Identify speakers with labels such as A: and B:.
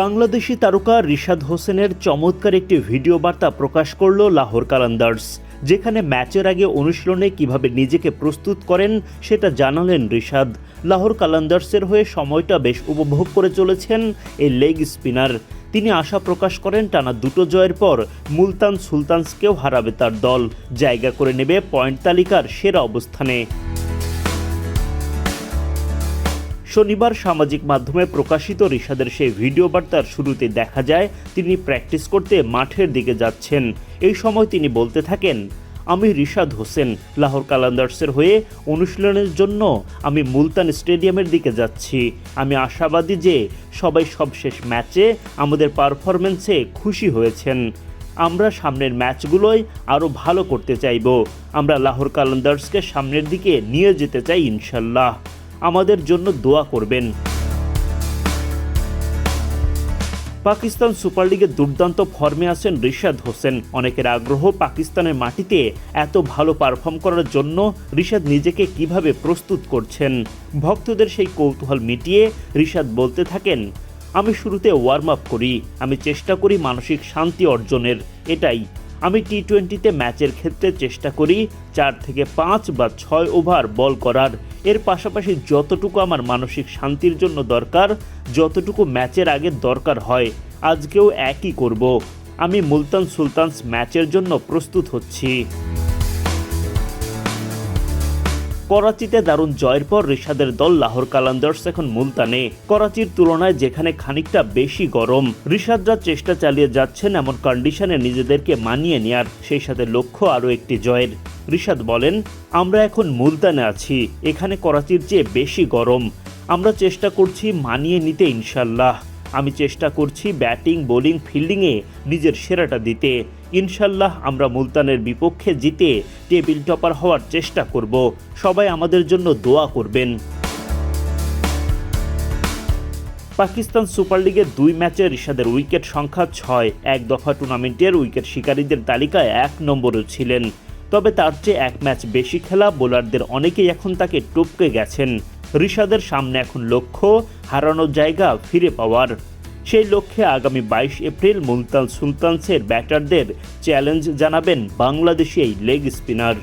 A: বাংলাদেশি তারকা রিশাদ হোসেনের চমৎকার একটি ভিডিও বার্তা প্রকাশ করল লাহোর কালান্দার্স, যেখানে ম্যাচের আগে অনুশীলনে কীভাবে নিজেকে প্রস্তুত করেন সেটা জানালেন রিশাদ। লাহোর কালান্দার্সের হয়ে সময়টা বেশ উপভোগ করে চলেছেন এই লেগ স্পিনার। তিনি আশা প্রকাশ করেন টানা দুটো জয়ের পর মুলতান সুলতানসকেও হারাবে তার দল। জায়গা করে নেবে পয়েন্ট তালিকার সেরা অবস্থানে। শনিবার সামাজিক মাধ্যমে প্রকাশিত রিশাদের সেই ভিডিও বার্তার শুরুতে দেখা যায়, তিনি প্র্যাকটিস করতে মাঠের দিকে যাচ্ছেন। এই সময় তিনি বলতে থাকেন, আমি রিশাদ হোসেন, লাহোর কালান্দার্সের হয়ে অনুশীলনের জন্য আমি মুলতান স্টেডিয়ামের দিকে যাচ্ছি। আমি আশাবাদী যে সবাই সবশেষ ম্যাচে আমাদের পারফরমেন্সে খুশি হয়েছেন। আমরা সামনের ম্যাচগুলোয় আরও ভালো করতে চাইব। আমরা লাহোর কালান্দার্সকে সামনের দিকে নিয়ে যেতে চাই ইনশাল্লাহ। আমাদের জন্য দোয়া করবেন। পাকিস্তান সুপার লিগে দুর্দান্ত ফর্মে আছেন রিশাদ হোসেন। অনেকের আগ্রহ পাকিস্তানের মাটিতে এত ভালো পারফর্ম করার জন্য রিশাদ নিজেকে কীভাবে প্রস্তুত করছেন। ভক্তদের সেই কৌতূহল মিটিয়ে রিশাদ বলতে থাকেন, আমি শুরুতে ওয়ার্ম আপ করি, আমি চেষ্টা করি মানসিক শান্তি অর্জনের। এটাই আমি টি টোয়েন্টিতে ম্যাচের ক্ষেত্রে চেষ্টা করি চার থেকে পাঁচ বা ছয় ওভার বল করার। এর পাশাপাশি যতটুকু আমার মানসিক শান্তির জন্য দরকার, যতটুকু ম্যাচের আগে দরকার হয়, আজকেও একই করব। আমি মুলতান সুলতানস ম্যাচের জন্য প্রস্তুত হচ্ছি। করাচিতে দারুণ জয়ের পর রিশাদের দল লাহোর কালান্দার্স এখন মুলতানে। করাচির তুলনায় যেখানে খানিকটা বেশি গরম। রিশাদরা চেষ্টা চালিয়ে যাচ্ছেন এমন কন্ডিশনে নিজেদেরকে মানিয়ে নেয়ার, সেই সাথে লক্ষ্য আরও একটি জয়ের। রিশাদ বলেন, আমরা এখন মুলতানে আছি, এখানে করাচির চেয়ে বেশি গরম। আমরা চেষ্টা করছি মানিয়ে নিতে ইনশাল্লাহ। আমি চেষ্টা করছি ব্যাটিং, বোলিং, ফিল্ডিংয়ে নিজের সেরাটা দিতে। ইনশাল্লাহ আমরা মুলতানের বিপক্ষে জিতে টেবিল টপার হওয়ার চেষ্টা করব। সবাই আমাদের জন্য দোয়া করবেন। পাকিস্তান সুপার লিগের দুই ম্যাচে রিশাদের উইকেট সংখ্যা ছয়। এক দফা টুর্নামেন্টের উইকেট শিকারীদের তালিকায় এক নম্বরও ছিলেন। তবে তার চেয়ে এক ম্যাচ বেশি খেলা বোলারদের অনেকেই এখন তাকে টপকে গেছেন। রিশাদের সামনে এখন লক্ষ্য, হারানোর জায়গা ফিরে পাওয়ার। সেই লক্ষ্যে আগামী বাইশ এপ্রিল মুলতান সুলতানসের ব্যাটারদের চ্যালেঞ্জ জানাবেন বাংলাদেশি এই লেগ স্পিনার।